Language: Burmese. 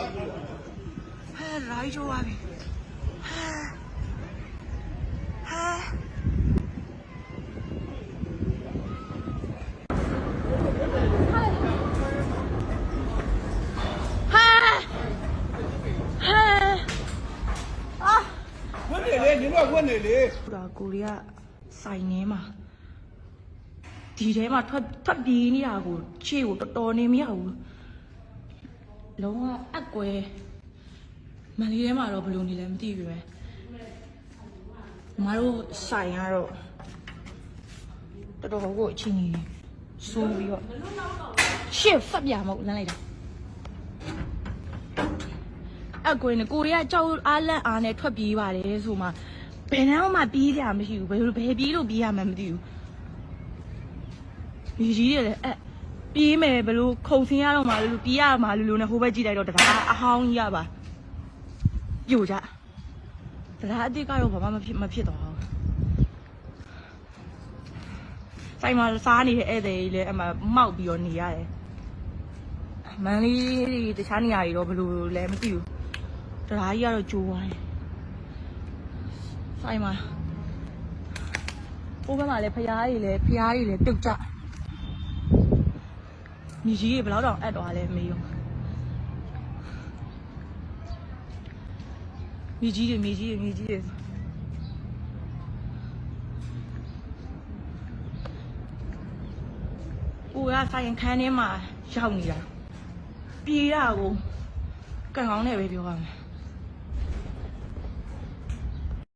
ဟဲ့ရိုင်းချိုးပါပြီဟဲ့ဟဲ့ဟဲ့ဟဲ့အာဝတ်နေလေညီတို့ကဝတ်နေလေဒါကိုရီးယားစိုင်နေမှာဒီထဲမှာထွက်ထွက်ပြေးနေတာကိုခြေကိုတော်တော်နေမရဘူး လုံးဝအက်ကွဲမန်လေးထဲမှာတော့ဘယ်လိုနေလဲမသိဘူးပဲမတို့ဆိုင်ကတော့တော်တော်ကိုအချင်းကြီးဆိုးပြီးတော့ရှစ်ဖတ်ပြမဟုတ်လမ်းလိုက်တာအကွေနဲ့ကိုရီးယားကြောက်အားလန့်အားနဲ့ထွက်ပြေးပါတယ်ဆိုမှဘယ်နှမ်းမှပြေးကြမရှိဘူးဘယ်လိုဘယ်ပြေးလို့ပြေးရမှန်းမသိဘူးဒီကြီးတွေလည်းအဲ့ ပြေးမယ်ဘယ်လိုခုံဆင်းရတော့မှလို့ပြေးရမှာလို့လို့နဲ့ဟိုဘက်ကြည့်လိုက်တော့တရားအဟောင်းကြီးရပါပြိုကြတရားအစ်စ်ကတော့ဘာမှမဖြစ်မဖြစ်တော့ဘူးဆိုင်မှာစားနေတဲ့ဧည့်သည်ကြီးလည်းအမှမောက်ပြီးတော့နေရတယ်မန်လေးတခြားနေရာတွေတော့ဘယ်လိုလဲမသိဘူးတရားကြီးကတော့ကြိုးသွားတယ်ဆိုင်မှာဟိုဘက်မှာလည်းဖျားကြီးလည်းဖျားကြီးလည်းတုတ်ကြ မြေကြီးတွေဘယ်တော့တောင်အပ်သွားလဲမေးရောမြေကြီးတွေမြေကြီးတွေမြေကြီးတွေကိုကဆိုင်ခန်းထဲမှာရောက်နေတာပြေးရကိုကံကောင်းနဲ့ပဲပြောရမယ်